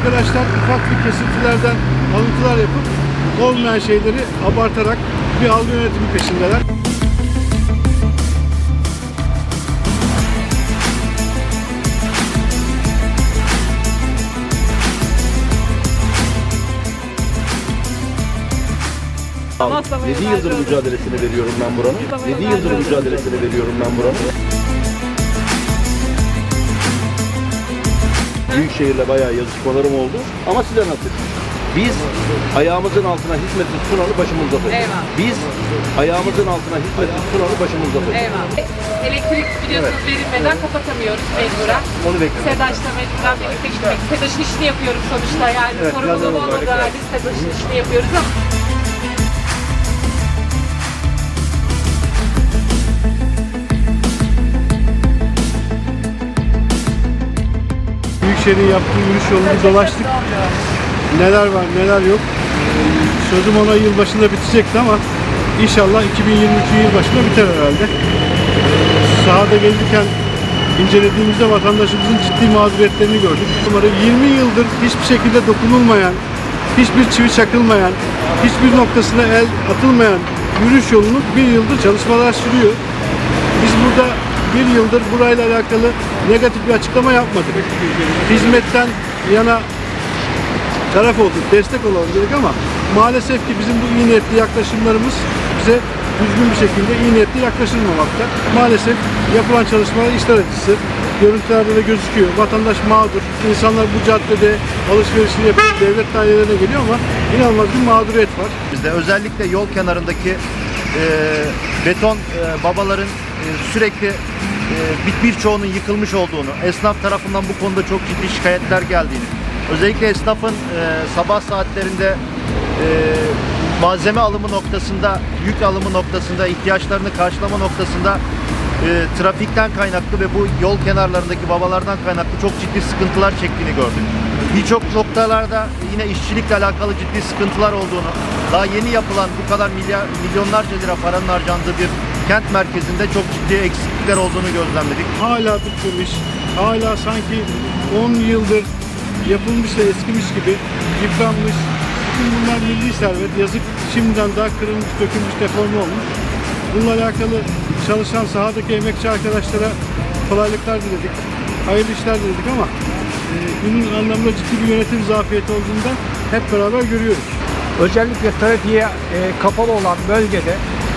arkadaşlar ufak bir kesintilerden alıntılar yapıp olmayan şeyleri abartarak bir algı yönetimi peşindeler. Maslamaya 7 yıldır mücadelesini veriyorum ben buranın. Maslamaya 7 yıldır mücadelesini veriyorum ben buranın. Büyükşehir'le bayağı yazışmalarım oldu ama size nasıl? Biz ayağımızın altına hizmeti tutanı başımızda tutuyoruz. Eyvallah. Biz ayağımızın altına hizmeti tutanı başımızda tutuyoruz. Eyvallah. Elektrik biliyorsunuz verilmeden kapatamıyoruz mecburen. Onu bekliyoruz. Sedaş'la mecburen birlikte gitmek. Sedaş'ın işini yapıyoruz sonuçta yani. Evet, Sorumluluğu yazalım olmadığı halde Sedaş'ın işini yapıyoruz ama Büyükşehir'in yaptığı yürüyüş yolunu dolaştık. Neler var neler yok. Ee, Sözüm ona yılbaşında bitecekti ama inşallah 2022 yılbaşında biter herhalde. Sahada gelirken incelediğimizde vatandaşımızın ciddi mağduriyetlerini gördük. Bunları 20 yıldır hiçbir şekilde dokunulmayan, hiçbir çivi çakılmayan, hiçbir noktasına el atılmayan yürüyüş yolunu bir yıldır çalışmalar sürüyor. Biz burada bir yıldır burayla alakalı negatif bir açıklama yapmadık. Hizmetten yana taraf olduk, destek olalım dedik ama maalesef ki bizim bu iyi niyetli yaklaşımlarımız bize düzgün bir şekilde iyi niyetli yaklaşılmamakta. Maalesef yapılan çalışmalar işler acısı. Görüntülerde de gözüküyor. Vatandaş mağdur. İnsanlar bu caddede alışverişini yapıp devlet dairelerine geliyor ama inanılmaz bir mağduriyet var. Bizde özellikle yol kenarındaki e, beton e, babaların sürekli e, bir- birçoğunun yıkılmış olduğunu, esnaf tarafından bu konuda çok ciddi şikayetler geldiğini, özellikle esnafın e, sabah saatlerinde e, malzeme alımı noktasında, yük alımı noktasında, ihtiyaçlarını karşılama noktasında e, trafikten kaynaklı ve bu yol kenarlarındaki babalardan kaynaklı çok ciddi sıkıntılar çektiğini gördük. Birçok noktalarda yine işçilikle alakalı ciddi sıkıntılar olduğunu, daha yeni yapılan bu kadar milyar, milyonlarca lira paranın harcandığı bir kent merkezinde çok ciddi eksiklikler olduğunu gözlemledik. hala bitmemiş, hala sanki 10 yıldır yapılmış da eskimiş gibi yıpranmış. Bütün bunlar milli servet. Yazık şimdiden daha kırılmış, dökülmüş, deforme olmuş. Bununla alakalı çalışan sahadaki emekçi arkadaşlara kolaylıklar diledik. Hayırlı işler diledik ama e, bunun anlamda ciddi bir yönetim zafiyeti olduğundan hep beraber görüyoruz. Özellikle trafiğe e, kapalı olan bölgede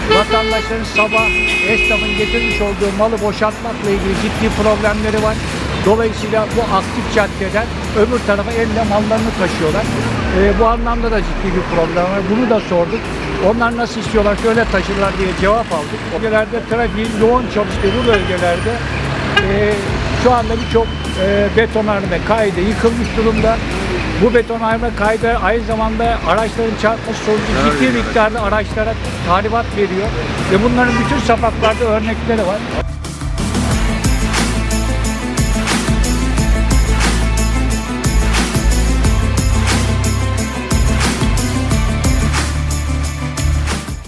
vatandaşların sabah esnafın getirmiş olduğu malı boşaltmakla ilgili ciddi problemleri var. Dolayısıyla bu aktif caddeden öbür tarafa elle mallarını taşıyorlar. E, bu anlamda da ciddi bir problem var. Bunu da sorduk. Onlar nasıl istiyorlar şöyle taşırlar diye cevap aldık. Bölgelerde trafiğin yoğun çalıştığı bu bölgelerde e, şu anda birçok e, betonarme kaydı yıkılmış durumda. Bu betonarme kaydı aynı zamanda araçların çarpması sonucu ciddi miktarda araçlara talimat veriyor. Ve bunların bütün sapaklarda örnekleri var.